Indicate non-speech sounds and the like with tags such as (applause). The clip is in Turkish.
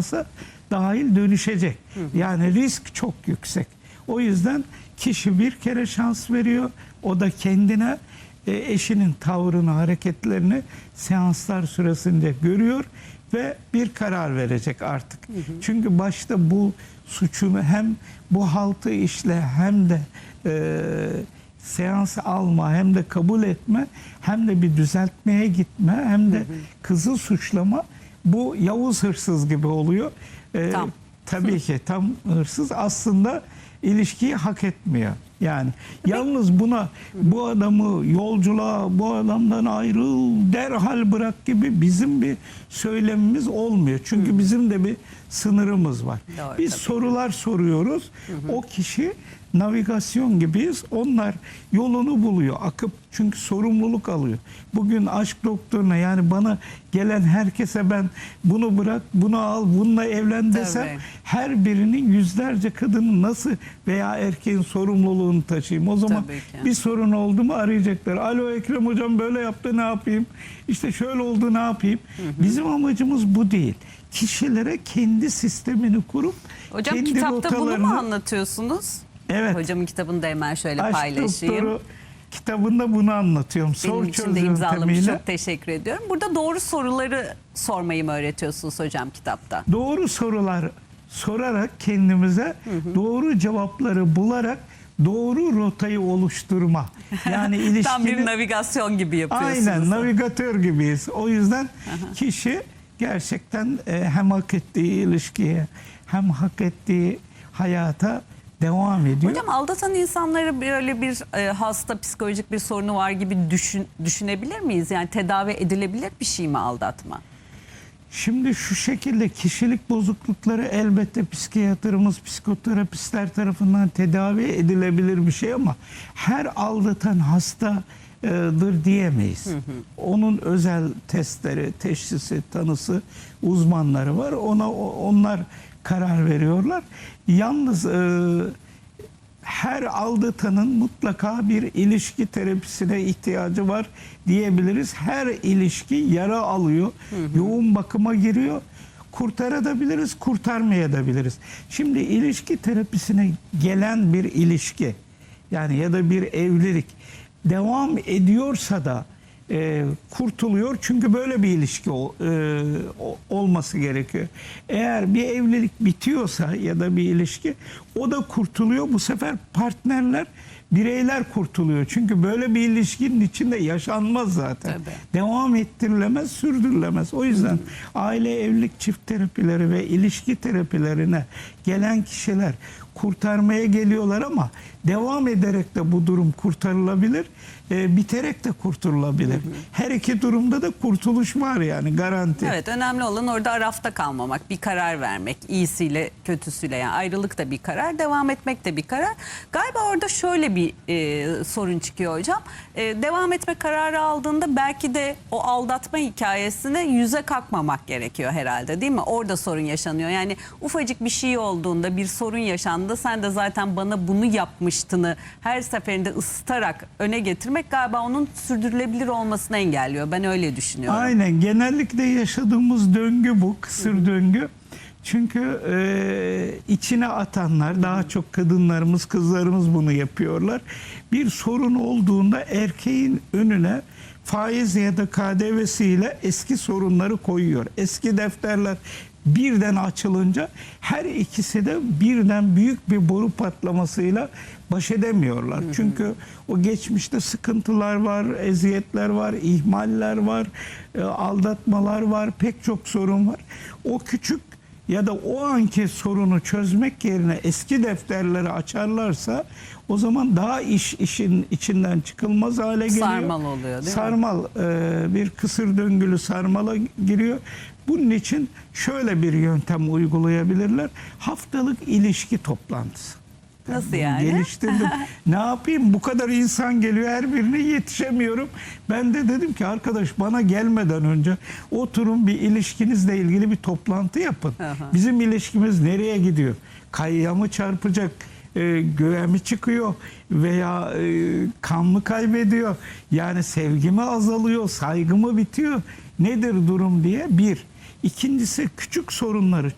seansa dahil dönüşecek. Yani risk çok yüksek. O yüzden kişi bir kere şans veriyor. O da kendine e, eşinin tavrını, hareketlerini seanslar süresince görüyor ve bir karar verecek artık. Çünkü başta bu suçunu hem bu haltı işle hem de e, seans alma hem de kabul etme hem de bir düzeltmeye gitme hem de kızı suçlama bu Yavuz hırsız gibi oluyor. E, Tam. Tabii ki tam hırsız aslında ilişkiyi hak etmiyor. Yani yalnız buna bu adamı yolculuğa bu adamdan ayrıl derhal bırak gibi bizim bir söylemimiz olmuyor. Çünkü bizim de bir sınırımız var. Doğru, Biz tabii. sorular soruyoruz. O kişi navigasyon gibiyiz. Onlar yolunu buluyor. Akıp çünkü sorumluluk alıyor. Bugün aşk doktoruna yani bana gelen herkese ben bunu bırak, bunu al, bununla evlen desem Tabii. her birinin yüzlerce kadının nasıl veya erkeğin sorumluluğunu taşıyayım. O zaman bir sorun oldu mu arayacaklar. Alo Ekrem hocam böyle yaptı ne yapayım? İşte şöyle oldu ne yapayım? Bizim amacımız bu değil. Kişilere kendi sistemini kurup Hocam kendi kitapta bunu mu anlatıyorsunuz? Evet. Hocamın kitabını da hemen şöyle Aşk paylaşayım. Doktoru kitabında bunu anlatıyorum. Benim Sor için de imzalamış. Çok teşekkür ediyorum. Burada doğru soruları sormayı mı öğretiyorsunuz hocam kitapta? Doğru sorular sorarak kendimize doğru cevapları bularak doğru rotayı oluşturma. Yani ilişkinin (laughs) Tam bir navigasyon gibi yapıyorsunuz. Aynen navigatör gibiyiz. O yüzden kişi gerçekten e, hem hak ettiği ilişkiye hem hak ettiği hayata devam ediyor. Hocam aldatan insanları böyle bir e, hasta psikolojik bir sorunu var gibi düşün, düşünebilir miyiz? Yani tedavi edilebilir bir şey mi aldatma? Şimdi şu şekilde kişilik bozuklukları elbette psikiyatrımız, psikoterapistler tarafından tedavi edilebilir bir şey ama her aldatan hastadır diyemeyiz. Onun özel testleri, teşhisi, tanısı, uzmanları var. Ona onlar karar veriyorlar. Yalnız e, her aldatanın mutlaka bir ilişki terapisine ihtiyacı var diyebiliriz. Her ilişki yara alıyor, yoğun bakıma giriyor. Kurtarabiliriz, kurtarmayabiliriz. Şimdi ilişki terapisine gelen bir ilişki yani ya da bir evlilik devam ediyorsa da e, kurtuluyor çünkü böyle bir ilişki ol- e, olması gerekiyor. Eğer bir evlilik bitiyorsa ya da bir ilişki o da kurtuluyor. Bu sefer partnerler bireyler kurtuluyor. Çünkü böyle bir ilişkinin içinde yaşanmaz zaten. Tabii. Devam ettirilemez, sürdürülemez. O yüzden aile evlilik çift terapileri ve ilişki terapilerine gelen kişiler kurtarmaya geliyorlar ama devam ederek de bu durum kurtarılabilir, e, biterek de kurtulabilir. Her iki durumda da kurtuluş var yani garanti. Evet önemli olan orada arafta kalmamak, bir karar vermek. iyisiyle kötüsüyle yani ayrılık da bir karar, devam etmek de bir karar. Galiba orada şöyle bir e, sorun çıkıyor hocam. E, devam etme kararı aldığında belki de o aldatma hikayesine yüze kalkmamak gerekiyor herhalde değil mi? Orada sorun yaşanıyor. Yani ufacık bir şey olduğunda, bir sorun yaşandığında sen de zaten bana bunu yapmıştını her seferinde ısıtarak öne getirmek galiba onun sürdürülebilir olmasını engelliyor. Ben öyle düşünüyorum. Aynen genellikle yaşadığımız döngü bu kısır döngü. Çünkü e, içine atanlar daha çok kadınlarımız kızlarımız bunu yapıyorlar. Bir sorun olduğunda erkeğin önüne faiz ya da KDV'siyle eski sorunları koyuyor. Eski defterler birden açılınca her ikisi de birden büyük bir boru patlamasıyla baş edemiyorlar. Çünkü o geçmişte sıkıntılar var, eziyetler var, ihmaller var, e, aldatmalar var, pek çok sorun var. O küçük ya da o anki sorunu çözmek yerine eski defterleri açarlarsa o zaman daha iş işin içinden çıkılmaz hale geliyor. Sarmal oluyor, değil mi? Sarmal e, bir kısır döngülü sarmala giriyor. Bunun için şöyle bir yöntem uygulayabilirler. Haftalık ilişki toplantısı. Nasıl yani? Geliştirdim. (laughs) ne yapayım? Bu kadar insan geliyor. Her birine yetişemiyorum. Ben de dedim ki arkadaş bana gelmeden önce oturun bir ilişkinizle ilgili bir toplantı yapın. Bizim ilişkimiz nereye gidiyor? Kayaya mı çarpacak? E, göğe mi çıkıyor? Veya e, kan mı kaybediyor? Yani sevgi mi azalıyor? Saygı mı bitiyor? Nedir durum diye bir. İkincisi küçük sorunları